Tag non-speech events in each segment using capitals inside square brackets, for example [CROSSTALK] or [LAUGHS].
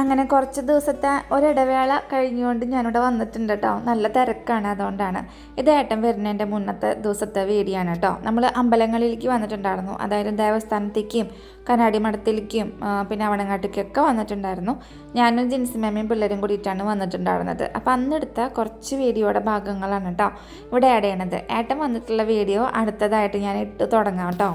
അങ്ങനെ കുറച്ച് ദിവസത്തെ ഒരിടവേള കഴിഞ്ഞുകൊണ്ട് ഞാനിവിടെ വന്നിട്ടുണ്ട് കേട്ടോ നല്ല തിരക്കാണ് അതുകൊണ്ടാണ്. ഇത് ഏട്ടൻ വരുന്നതിന്റെ മുന്നത്തെ ദിവസത്തെ വീഡിയോ ആണ് കേട്ടോ നമ്മൾ അമ്പലങ്ങളിലേക്ക് വന്നിട്ടുണ്ടായിരുന്നു. അതായത് ദേവസ്ഥാനത്തേക്കും കനാടി മഠത്തിലേക്കും പിന്നെ അവണങ്ങാട്ടേക്കൊക്കെ വന്നിട്ടുണ്ടായിരുന്നു. ഞാനും ജിൻസിമേമയും പിള്ളേരും കൂടിയിട്ടാണ് വന്നിട്ടുണ്ടായിരുന്നത്. അപ്പോൾ അന്നെടുത്ത കുറച്ച് വീഡിയോയുടെ ഭാഗങ്ങളാണ് കേട്ടോ ഇവിടെ ആഡ് ചെയ്യണത്. ഏട്ടൻ വന്നിട്ടുള്ള വീഡിയോ അടുത്തതായിട്ട് ഞാൻ ഇട്ട് തുടങ്ങാം കേട്ടോ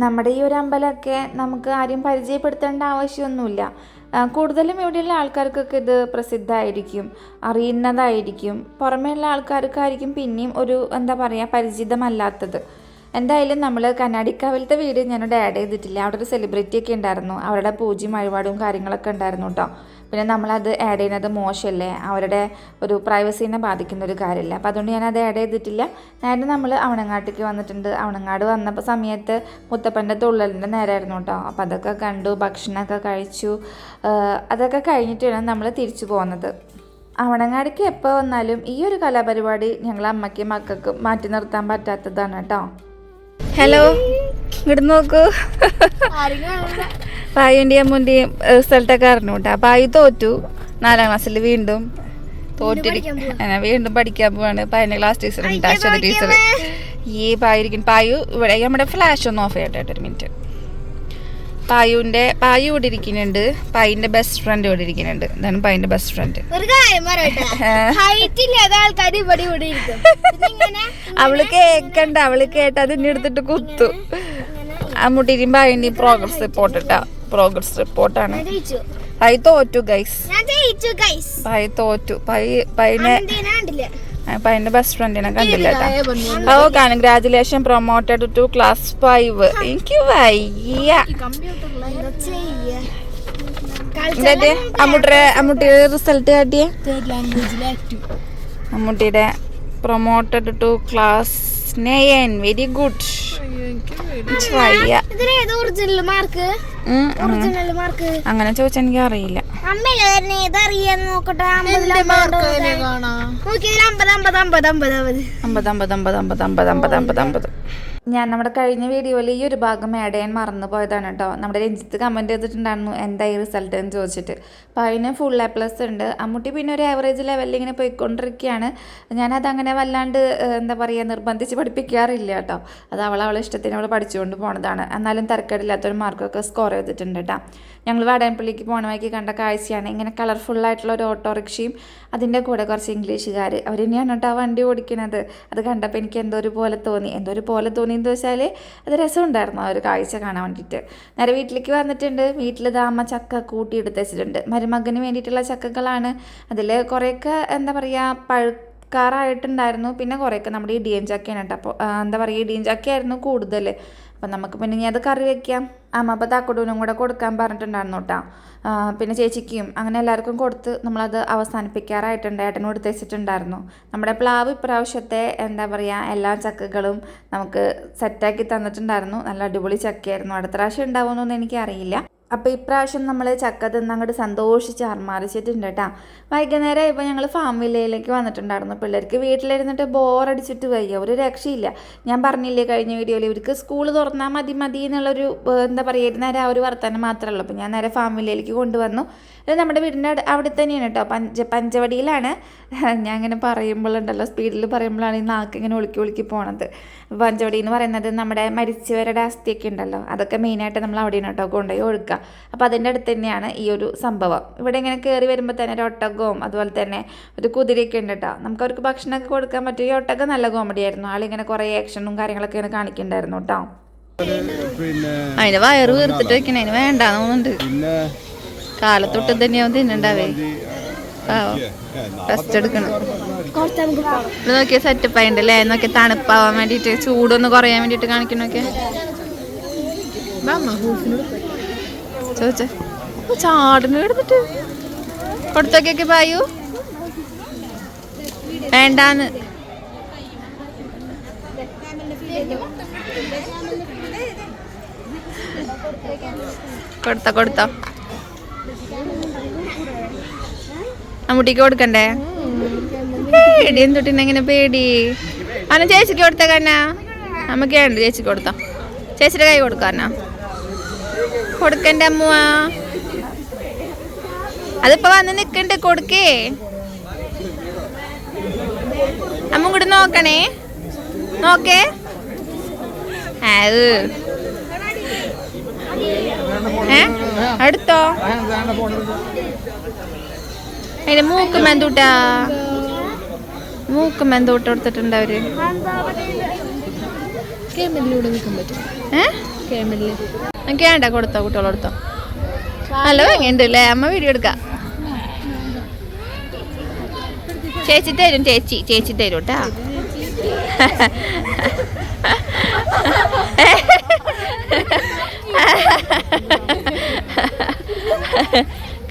നമ്മുടെ ഈ ഒരു അമ്പലമൊക്കെ നമുക്ക് ആരും പരിചയപ്പെടുത്തേണ്ട ആവശ്യമൊന്നുമില്ല. കൂടുതലും ഇവിടെയുള്ള ആൾക്കാർക്കൊക്കെ ഇത് പ്രസിദ്ധമായിരിക്കും അറിയുന്നതായിരിക്കും. പുറമേയുള്ള ആൾക്കാർക്കായിരിക്കും പിന്നെയും ഒരു എന്താ പറയുക പരിചിതമല്ലാത്തത്. എന്തായാലും നമ്മൾ കണ്ണാടിക്കാവിലത്തെ വീഡിയോ ഞാനിവിടെ ആഡ് ചെയ്തിട്ടില്ല. അവിടെ ഒരു സെലിബ്രിറ്റി ഒക്കെ ഉണ്ടായിരുന്നു. അവരുടെ പൂജയും വഴിപാടും കാര്യങ്ങളൊക്കെ ഉണ്ടായിരുന്നു കേട്ടോ പിന്നെ നമ്മളത് ആഡ് ചെയ്യുന്നത് മോശമല്ലേ? അവരുടെ ഒരു പ്രൈവസീനെ ബാധിക്കുന്ന ഒരു കാര്യമല്ല? അപ്പോൾ അതുകൊണ്ട് ഞാനത് ആഡ് ചെയ്തിട്ടില്ല. നേരെ നമ്മൾ അവണങ്ങാട്ടേക്ക് വന്നിട്ടുണ്ട്. അവണങ്ങാട് വന്നപ്പോൾ സമയത്ത് മുത്തപ്പന്റെ തുള്ളലിന്റെ നേരമായിരുന്നു കേട്ടോ. അപ്പോൾ അതൊക്കെ കണ്ടു ഭക്ഷണമൊക്കെ കഴിച്ചു. അതൊക്കെ കഴിഞ്ഞിട്ട് വേണം നമ്മൾ തിരിച്ചു പോകുന്നത്. അവണങ്ങാടിക്ക് എപ്പോൾ വന്നാലും ഈ ഒരു കലാപരിപാടി ഞങ്ങൾ അമ്മയ്ക്കും മക്കൾക്കും മാറ്റി നിർത്താൻ പറ്റാത്തതാണ് കേട്ടോ. ഹലോ ഇങ്ങോട്ട് നോക്കൂ. പായുന്റെയും അമ്മുന്റെയും റിസൾട്ടൊക്കെ അറിഞ്ഞു കേട്ടോ പായു തോറ്റു. നാലാം ക്ലാസ്സിൽ വീണ്ടും തോറ്റിരിക്കും വീണ്ടും പഠിക്കാൻ പോവാണ്. പായന്റെ ക്ലാസ് ടീച്ചർ ഉണ്ട്. അശ്വതി ടീച്ചർ ഈ പായിരിക്കും. പായു ഇവിടെ നമ്മുടെ ഫ്ലാഷ് ഒന്ന് ഓഫ് ചെയ്യട്ടെ ഒരു മിനിറ്റ് പായുവിന്റെ പായു ഇവിടെ ഇരിക്കുന്നുണ്ട്. പായിന്റെ ബെസ്റ്റ് ഫ്രണ്ട് ഇവിടെ ഇരിക്കുന്നുണ്ട്. ഇതാണ് പായിന്റെ ബെസ്റ്റ് ഫ്രണ്ട് അവൾ കേക്കണ്ട. അവൾ കേട്ട അതിന്റെ എടുത്തിട്ട് കുത്തു. അമ്മൂട്ടിയും പായിന്റെയും പ്രോഗ്രസ് റിപ്പോർട്ട് ഇട്ടാ. പ്രോഗ്രസ് റിപ്പോർട്ടാണ്. പൈ തോറ്റു ഗൈസ് പൈ തോറ്റു. പൈ പൈനെ പൈന്റെ ബെസ്റ്റ് ഫ്രണ്ടിനെ കണ്ടില്ല ഓ congratulation promoted to class five എനിക്ക് വയ്യ. അമ്മൂട്ടിയുടെ അമ്മൂട്ടിയുടെ റിസൾട്ട് കാട്ടിയേ? അമ്മൂട്ടിയുടെ promoted to class nine very good വയ്യ. ഇതിലേത് ഒറിജിനൽ മാർക്ക് അങ്ങനെ ചോദിച്ചാൽ എനിക്ക് അറിയില്ല. അമ്പത് അമ്പത് അമ്പത്. അമ്പത് അമ്പത് അമ്പത് അമ്പത് അമ്പത് അമ്പത് അമ്പത് അമ്പത്. ഞാൻ നമ്മുടെ കഴിഞ്ഞ വീഡിയോയിൽ ഈ ഒരു ഭാഗം ആഡ് ചെയ്യാൻ മറന്നു പോയതാണ് കേട്ടോ നമ്മുടെ രഞ്ജിത്ത് കമന്റ് ചെയ്തിട്ടുണ്ടായിരുന്നു എന്തായി റിസൾട്ട് എന്ന് ചോദിച്ചിട്ട്. അപ്പോൾ അതിന് ഫുൾ എ പ്ലസ് ഉണ്ട്. അമ്മൂട്ടി പിന്നെ ഒരു ആവറേജ് ലെവലിൽ ഇങ്ങനെ പോയിക്കൊണ്ടിരിക്കുകയാണ്. ഞാനത് അങ്ങനെ വല്ലാണ്ട് എന്താ പറയുക നിർബന്ധിച്ച് പഠിപ്പിക്കാറില്ല കേട്ടോ അത് അവൾ അവളെ ഇഷ്ടത്തിന് അവൾ പഠിച്ചുകൊണ്ട് പോണതാണ്. എന്നാലും തരക്കേടില്ലാത്തൊരു മാർക്കൊക്കെ സ്കോർ ചെയ്തിട്ടുണ്ട് കേട്ടോ ഞങ്ങൾ വാടാൻപള്ളിക്ക് പോണ വഴിക്ക് കണ്ട കാഴ്ചയാണ്. ഇങ്ങനെ കളർഫുള്ളായിട്ടുള്ള ഒരു ഓട്ടോറിക്ഷയും അതിന്റെ കൂടെ കുറച്ച് ഇംഗ്ലീഷുകാർ അവർ തന്നെയാണ് കേട്ടോ ആ വണ്ടി ഓടിക്കുന്നത് അത് കണ്ടപ്പോൾ എനിക്ക് എന്തോ ഒരു പോലെ തോന്നി. എന്തോ ഒരു പോലെ തോന്നി എന്ന് വെച്ചാൽ അത് രസമുണ്ടായിരുന്നു ആ ഒരു കാഴ്ച കാണാൻ വേണ്ടിയിട്ട് നേരെ വീട്ടിലേക്ക് വന്നിട്ടുണ്ട്. വീട്ടിൽ ദാമ ചക്ക കൂട്ടി എടുത്ത് വെച്ചിട്ടുണ്ട്. മരുമകന് വേണ്ടിയിട്ടുള്ള ചക്കകളാണ്. അതിൽ കുറേയൊക്കെ എന്താ പറയുക പഴു കാറായിട്ടുണ്ടായിരുന്നു പിന്നെ കുറേയൊക്കെ നമ്മുടെ ഇടിയൻ ചക്കയാണ് കേട്ടോ. അപ്പോൾ എന്താ പറയുക ഇടിയൻ ചക്കയായിരുന്നു കൂടുതൽ അപ്പം നമുക്ക് പിന്നെ ഇനി അത് കറി വെക്കാം. അമ്മ അപ്പോൾ താക്കോട്ടൂനും കൂടെ കൊടുക്കാൻ പറഞ്ഞിട്ടുണ്ടായിരുന്നു കേട്ടോ. പിന്നെ ചേച്ചിക്കും അങ്ങനെ എല്ലാവർക്കും കൊടുത്ത് നമ്മളത് അവസാനിപ്പിക്കാറായിട്ടുണ്ട്. ഏട്ടനും എടുത്ത് വെച്ചിട്ടുണ്ടായിരുന്നു. നമ്മുടെ പ്ലാവ് ഇപ്രാവശ്യത്തെ എന്താ പറയുക എല്ലാ ചക്കകളും നമുക്ക് സെറ്റാക്കി തന്നിട്ടുണ്ടായിരുന്നു. നല്ല അടിപൊളി ചക്കയായിരുന്നു. അടുത്ത പ്രാവശ്യം ഉണ്ടാവുമെന്നൊന്നും എനിക്കറിയില്ല. അപ്പോൾ ഇപ്രാവശ്യം നമ്മൾ ചക്ക തിന്ന് അങ്ങോട്ട് സന്തോഷിച്ച് ആർമാറിച്ചിട്ടുണ്ട് കേട്ടോ വൈകുന്നേരം ഇപ്പോൾ ഞങ്ങൾ ഫാം വില്ലയിലേക്ക് വന്നിട്ടുണ്ടായിരുന്നു പിള്ളേർക്ക്. വീട്ടിലിരുന്നിട്ട് ബോറടിച്ചിട്ട് വയ്യ. ഒരു രക്ഷയില്ല. ഞാൻ പറഞ്ഞില്ലേ കഴിഞ്ഞ വീഡിയോയിൽ ഇവർക്ക് സ്കൂൾ തുറന്നാൽ മതി മതി എന്നുള്ളൊരു എന്താ പറയുക നേരെ ആ ഒരു വർത്തമാനം മാത്രമേ ഉള്ളൂ അപ്പോൾ ഞാൻ നേരെ ഫാം കൊണ്ടുവന്നു. ഇത് നമ്മുടെ വീടിന്റെ അട്- അവിടെ തന്നെയാണ് കേട്ടോ. പഞ്ച പഞ്ചവടിയിലാണ്. [LAUGHS] ഞാൻ ഇങ്ങനെ പറയുമ്പോഴുണ്ടല്ലോ സ്പീഡിൽ പറയുമ്പോഴാണ് ഈ നാക്ക് ഇങ്ങനെ ഒളുക്കി ഒളുക്കി പോണത്. പഞ്ചവടി എന്ന് പറയുന്നത് നമ്മുടെ മരിച്ചവരുടെ അസ്ഥിയൊക്കെ ഉണ്ടല്ലോ അതൊക്കെ മെയിനായിട്ട് നമ്മൾ അവിടെയാണ് കേട്ടോ കൊണ്ടുപോയി ഒഴുക്കുക. അപ്പോൾ അതിന്റെ അടുത്ത് തന്നെയാണ് ഈ ഒരു സംഭവം. ഇവിടെ ഇങ്ങനെ കയറി വരുമ്പോൾ തന്നെ ഒരു ഒട്ടകവും അതുപോലെ തന്നെ ഒരു കുതിരയൊക്കെ ഉണ്ട് കേട്ടോ. നമുക്ക് അവർക്ക് ഭക്ഷണമൊക്കെ കൊടുക്കാൻ പറ്റും ഈ ഒട്ടകം നല്ല കോമഡി ആയിരുന്നു. ആളിങ്ങനെ കുറേ ആക്ഷനും കാര്യങ്ങളൊക്കെ ഇങ്ങനെ കാണിക്കുന്നുണ്ടായിരുന്നു കേട്ടോ. പിന്നെ അതിന് വയറ് വീർത്തിട്ട് വെക്കണേ അതിന് വേണ്ടാന്ന് തോന്നുന്നുണ്ട്. പിന്നെ കാലത്തൊട്ട് തന്നെയാവും തിന്നുണ്ടാവേ. റെസ്റ്റ് എടുക്കണം. ഇവിടെ നോക്കിയ സെറ്റപ്പ് ആയിണ്ടല്ലേ? നോക്കിയ തണുപ്പാവാൻ വേണ്ടിട്ട് ചൂടൊന്ന് കുറയാൻ വേണ്ടിട്ട് കാണിക്കണൊക്കെ. ചോദിച്ചേ ചാടിന് എടുത്തിട്ട് കൊടുത്തൊക്കെ പായു. വേണ്ടാന്ന്. കൊടുത്തോ കൊടുത്തോ. അമ്മൂട്ടിക്ക് കൊടുക്കണ്ടേ? പേടി. എന്തൊട്ടിനെങ്ങനെ പേടി? അന്ന ചേച്ചിക്ക് കൊടുത്ത കണ്ണാ? നമുക്ക് വേണ്ട ചേച്ചിക്ക് കൊടുത്തോ. ചേച്ചിയുടെ കൈ കൊടുക്കാനാ കൊടുക്കണ്ട അമ്മുവാ? അതിപ്പോ വന്ന് നിക്കണ്ട് കൊടുക്കേ. അമ്മ കൂടെ നോക്കണേ. നോക്കേ. അത്. ഏ? അടുത്തോ? അതിന്റെ മൂക്ക് മെന്തൂട്ടാ. മൂക്ക് മെന്തൂട്ട് കൊടുത്തിട്ടുണ്ട് അവർ. ക്യാമറയിലൂടെ നിൽക്കാൻ പറ്റും. എനിക്ക് വേണ്ട കൊടുത്തോ കുട്ടികൾ കൊടുത്തോ. നല്ല ഭംഗിയുണ്ട് അല്ലേ അമ്മ വീഡിയോ എടുക്കാം. ചേച്ചി തരും ചേച്ചി. ചേച്ചി തരും കേട്ടാ.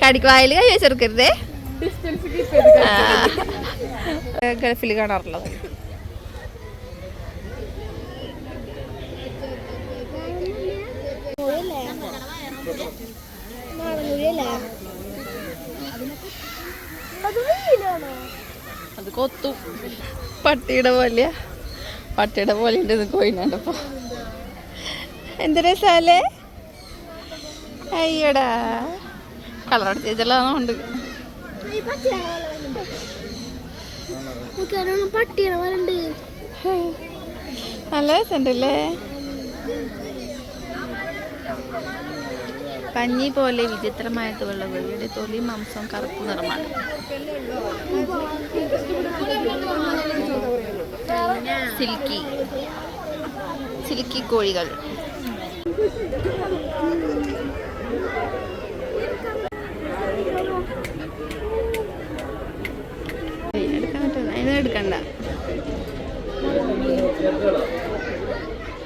കടിക്കുവായിൽ കൈ വെച്ചെടുക്കരുതേ. ഗൾഫിൽ കാണാറുള്ളത് അത് കൊത്തു. പട്ടിയുടെ പോലെ പട്ടിയുടെ പോലെ ഉണ്ട് കോയിനുണ്ടപ്പോ എന്ത് രസാലേ അയ്യടാ. കളർ ചേച്ചെല്ലാന്നുണ്ട് നല്ല രസമുണ്ടല്ലേ? പഞ്ഞി പോലെ വിചിത്രമായിട്ടുള്ള വെള്ളിയുടെ തൊലി മാംസം കറുപ്പ് നിറമാണ്. സിൽക്കി. സിൽക്കി കോഴികൾ. അതിന് എടുക്കണ്ട.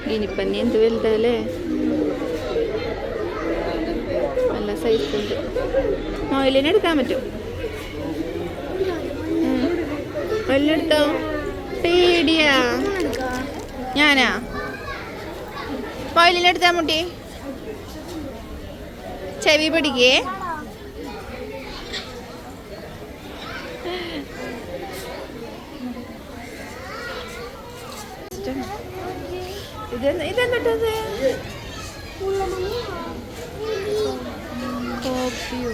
ഗിനിപ്പന്നി എന്ത് വലുതല്ലേ? നല്ല സൈസ് ഉണ്ട്. മൊയിലിനെ എടുക്കാൻ പറ്റും. മൊയിലിനെടുത്തോ പേടിയാ. ഞാനാ? മൊയിലിനെടുത്താ മുട്ടി. ചെവി പിടിക്കേ. ഇതെന്താ ഇതെന്തിട്ടത് കോപ്പിയോ.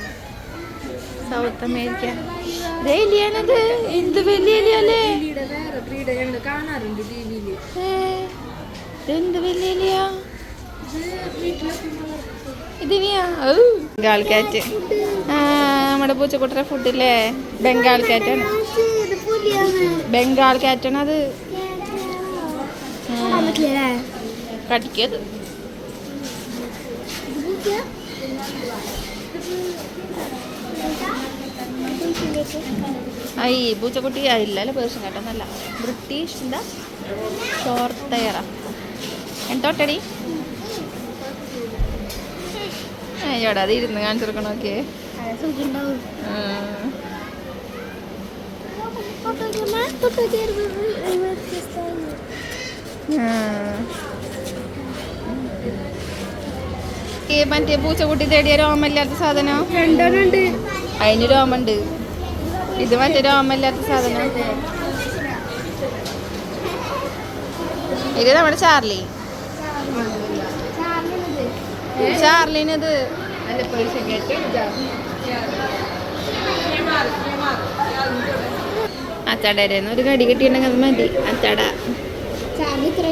South America. എലിയാണത് എന്ത് വലിയ എലിയല്ലേ കാണാറുണ്ട് ടി വിയിൽ ഏ, ഇതെന്ത് വലിയ എലിയാ ഇതിനിയാ ബംഗാൾ കാറ്റ് ആ നമ്മുടെ പൂച്ചക്കുട്ടറെ ഫുഡില്ലേ ബംഗാൾ കാറ്റാണ് ബംഗാൾ കാറ്റാണ് അത് കടിക്കത് ഐ പൂച്ചക്കുട്ടി പൂച്ചക്കുട്ടി ഇല്ലല്ലോ പേർഷ്യൻ കേട്ടൊന്നല്ല ബ്രിട്ടീഷ് എന്താ? എന്തോട്ടടി? അയ്യോടാ അത് ഇരുന്ന് കാണിച്ചു കൊടുക്കണോക്കെ മറ്റേ പൂച്ചക്കുട്ടി തേടിയ രോമല്ലാത്ത സാധനം? രണ്ടെണ്ണുണ്ട്. അതിന് രോമുണ്ട് ഇത് മറ്റേ രോമല്ലാത്ത സാധനം. ഇത് നമ്മുടെ ചാർലി. ചാർലിനത്. അച്ചാടേന്ന് ഒരു കടി കിട്ടിയിട്ടുണ്ടെങ്കിൽ അത് മതി. അച്ചാട. ചാർലി ഇത്ര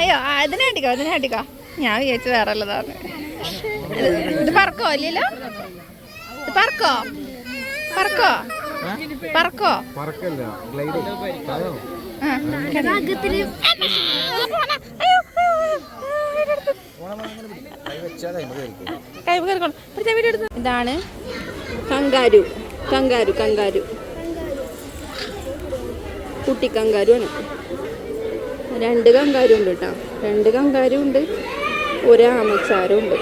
അയ്യോ അതിനെ അടിക്കോ അതിനെ അടിക്കോ. ഞാൻ വിചാരിച്ചു വേറെ ഉള്ളതാണ് ഇത് പറക്കോ അല്ലല്ലോ? ഇത് പറക്കോ? പറക്കോ? പറക്കോ? പറക്കല്ല ഗ്ലൈഡ്. ഇതാണ് കങ്കാരു. Kangaroo kangaroo. കുട്ടി കങ്കാരു ആണ്. രണ്ട് കങ്കാരു ഉണ്ട് കേട്ടോ. രണ്ട് കങ്കാരു ഉണ്ട്. ഒരു ആമച്ചാരും ഉണ്ട്.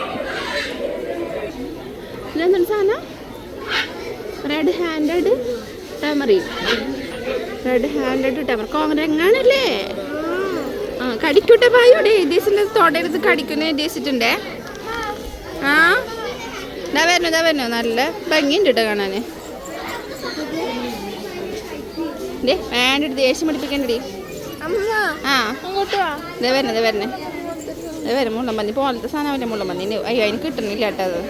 സാധനം? Red handed tamarin red handed tamarin കോങ്ങരങ്ങാണല്ലേ ആ കടിക്കൂട്ടെ പായോടെ എഴുതിയിട്ടുണ്ട് തൊടരുത് കടിക്കുന്ന ഉദ്ദേശിച്ചിട്ടുണ്ടേ ആ? ഇതാ വരണോ ഇതാ വരണോ. നല്ല ഭംഗിയുണ്ട് കേട്ടോ കാണാന്. ഡേ വേണ്ടിട്ട് ദേഷ്യം പഠിപ്പിക്കണ്ടടി അമ്മ ആ. ഇതേ വരണേ ഇതാ വരണേ. ഇതേ വരും മുള്ളമ്പന്നി പോലത്തെ സാധനമല്ലേ മുള്ളമ്പന്നി അയ്യോ അതിന് കിട്ടുന്നില്ല കേട്ടോ അത്.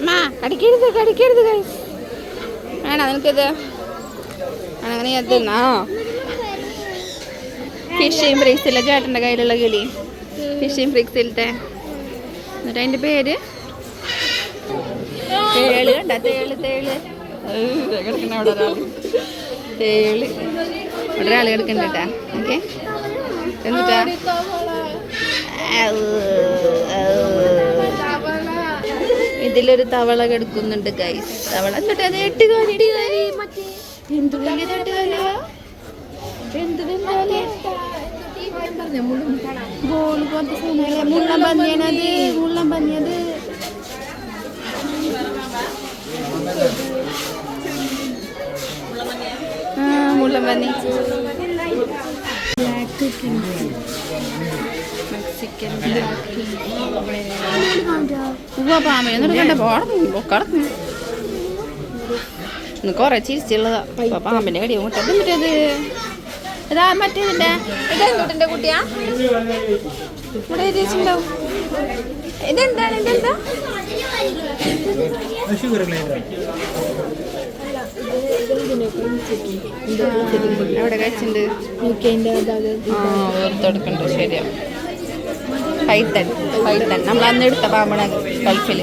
അമ്മ കടിക്കരുത് കടിക്കരുത്. വേണോ നിനക്കിത്? അങ്ങനെ അത്? തിന്നാ ഫിഷിങ് ഫ്രിക്സിലെ ചേട്ടന്റെ കയ്യിലുള്ള കിളി. ഫിഷിങ് ഫ്രിക്സിലത്തെ എന്നിട്ട് അതിന്റെ പേര്? തേൾ കണ്ട തേൾ തേൾ. ഒരാൾ തേൾ. ഒരാൾ കിടക്കണ്ട ഓക്കെ. എന്നിട്ടാ. ഇതിലൊരു തവള കിടക്കുന്നുണ്ട് ഗൈസ് തവള എന്നിട്ട് അത് എട്ട് എട്ടുകാരിയാ എന്ത് വലിയ ഗോൾ പോലത്തെ സാധനമല്ലേ മുള്ളം പന്നിയനത് മുള്ളം പന്നിയത് ആ മുള്ളം പന്നി. മെക്സിക്കൻ പാമ്പിനെ എന്നിട്ട് കണ്ട പോടന്നു ഇന്ന് കൊറേ ചിരിച്ചുള്ളതാ. ഇപ്പൊ പാമ്പിന്റെ കടി മുട്ട എന്നിട്ടത് ഇതാ മറ്റേതിന്റെ ഇതെന്തോട്ടിന്റെ കുട്ടിയാ. ഇവിടെ എഴുതിയിട്ടുണ്ടാവും ഇതെന്താണ് ഇതെന്താ? കഴിച്ചിട്ടുണ്ട് ഓർത്തെടുക്കണ്ട് ശരിയാ. പൈത്തൻ പൈത്തൻ നമ്മൾ അന്ന് എടുത്ത പാമ്പണ ഗൾഫിൽ.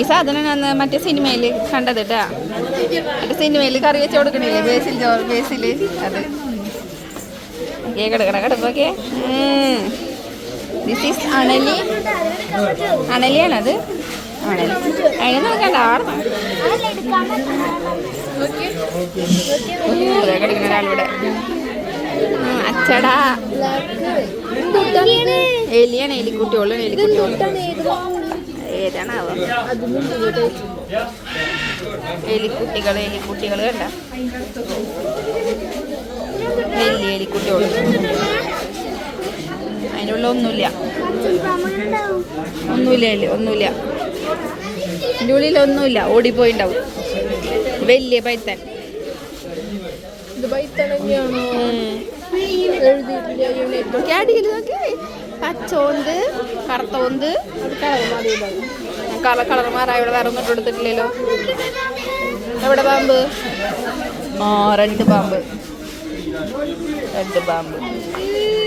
ഈ സാധനം ഞാൻ മറ്റേ സിനിമയിൽ കണ്ടത് കേട്ടാ മറ്റേ സിനിമയിൽ കറി വെച്ച് കൊടുക്കണില്ലേ? ബേസിൽ ബേസിൽ ബേസിൽ അത്. ഏ കട കട കടപ്പൊക്കെ ദിസ് ഈസ് അണലി. അണലിയാണത്? അണലി. അതിനെ നോക്കണ്ട ആടണം കിടക്കുന്ന ഒരാളിവിടെ. അച്ചടാ. എലിയാണ് എലിക്കുട്ടിയോൾ എലിക്കുട്ടിയോൾ ഏതാണാവോ എലിക്കുട്ടികൾ എലിക്കുട്ടികൾ കണ്ട? വലിയ എലിക്കുട്ടിയോൾ അതിനുള്ള ഒന്നുമില്ല. ഒന്നുമില്ല എലി ഒന്നുമില്ല. അതിന്റെ ഉള്ളിൽ ഒന്നുമില്ല ഓടിപ്പോയിണ്ടാവും. വലിയ പൈത്തൻ. അടിയിൽ നോക്കി പച്ചോന്ത് കറുത്തോന്ത് കളർ കളർ മാറാ ഇവിടെ വേറെ ഒന്നും കൊടുത്തിട്ടില്ലല്ലോ. എവിടെ പാമ്പ്? ആ രണ്ട് പാമ്പ്. രണ്ട് പാമ്പ്.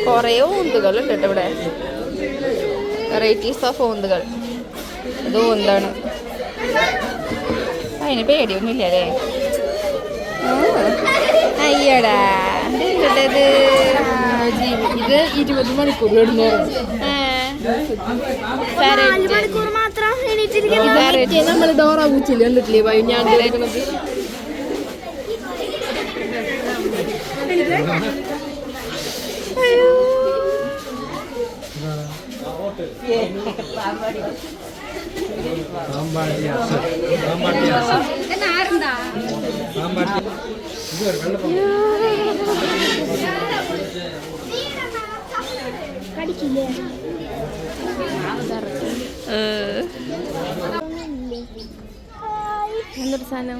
കുറേ ഓന്തുകൾ ഉണ്ട് കേട്ടോ ഇവിടെ. വെറൈറ്റീസ് ഓഫ് ഓന്തുകൾ ഇത് ഓന്താണ് അതിന് പേടിയൊന്നുമില്ല അല്ലേ? അയ്യടാ. ഇത് ഇത് ഇരുപത് മണിക്കൂർ. മാത്രം എണീറ്റിരിക്കുന്നത്? നമ്മൾ ഡോറ പൂച്ചില്ല കണ്ടിട്ടില്ലേ? വൈ ഞാൻ കേൾക്കുന്നത് പാമ്പാട്ടി അസർ കടിക്കില്ലേ എന്തൊരു സാധനം?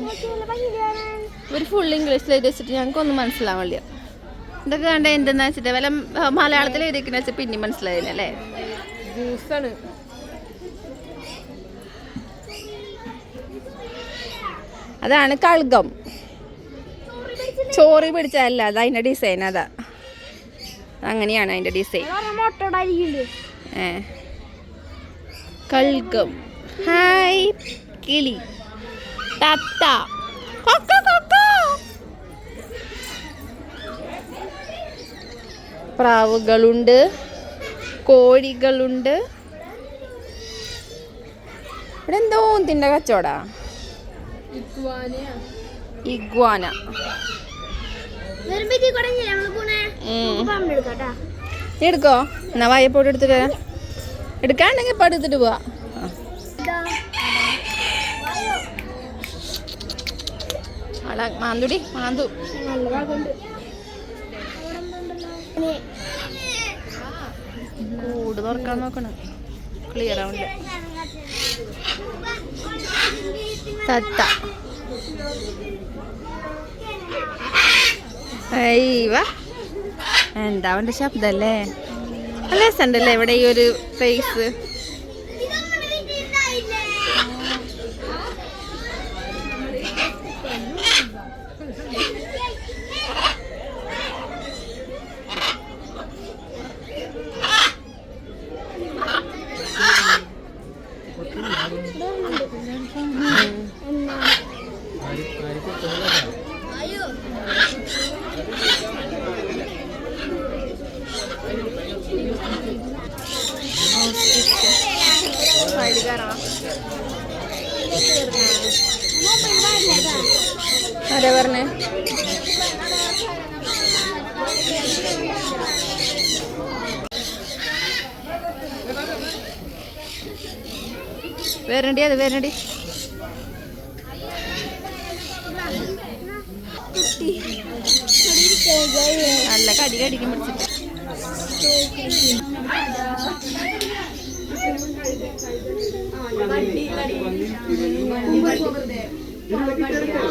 ഒരു ഫുൾ ഇംഗ്ലീഷിൽ എഴുതി വെച്ചിട്ട് ഞങ്ങൾക്കൊന്നും മനസ്സിലാവില്ല ഇതൊക്കെ കണ്ട എന്തെന്ന് വെച്ചിട്ട് വല്ല മലയാളത്തിൽ എഴുതിക്കുന്ന വെച്ചാൽ പിന്നെ മനസ്സിലായില്ലേ ജ്യൂസാണ് അതാണ് കൾഗം. ചോറി പിടിച്ചതല്ല അത് അതിന്റെ ഡിസൈൻ അതാ. അങ്ങനെയാണ് അതിന്റെ ഡിസൈൻ ഏ. കൽഗം. ഹായ് കിളി. തത്ത കൊക്ക കൊക്ക. പ്രാവുകളുണ്ട് കോഴികളുണ്ട്. ഇവിടെ എന്തോ തിന്റെ കച്ചവടാ? ഇഗ്വാന. എടുക്കോ എന്നാ വായപ്പോട്ട് എടുത്തിട്ട്. എടുക്കാണ്ടെങ്കിൽ ഇപ്പം എടുത്തിട്ട് പോവാ. മാന്തുടി മാന്തു. കൂട് തുറക്കാൻ നോക്കണ. ക്ലിയർ ആവണ്ട തത്ത എന്താ അവന്റെ ശബ്ദല്ലേ നല്ല രസമുണ്ടല്ലേ ഇവിടെ ഈ ഒരു പ്ലേസ് ആരാ പറഞ്ഞേ വരണ്ടി അത് വരണ്ടി നല്ല കടി കടിക്കും പിടിച്ചിട്ട്. ആദ്യത്തെ.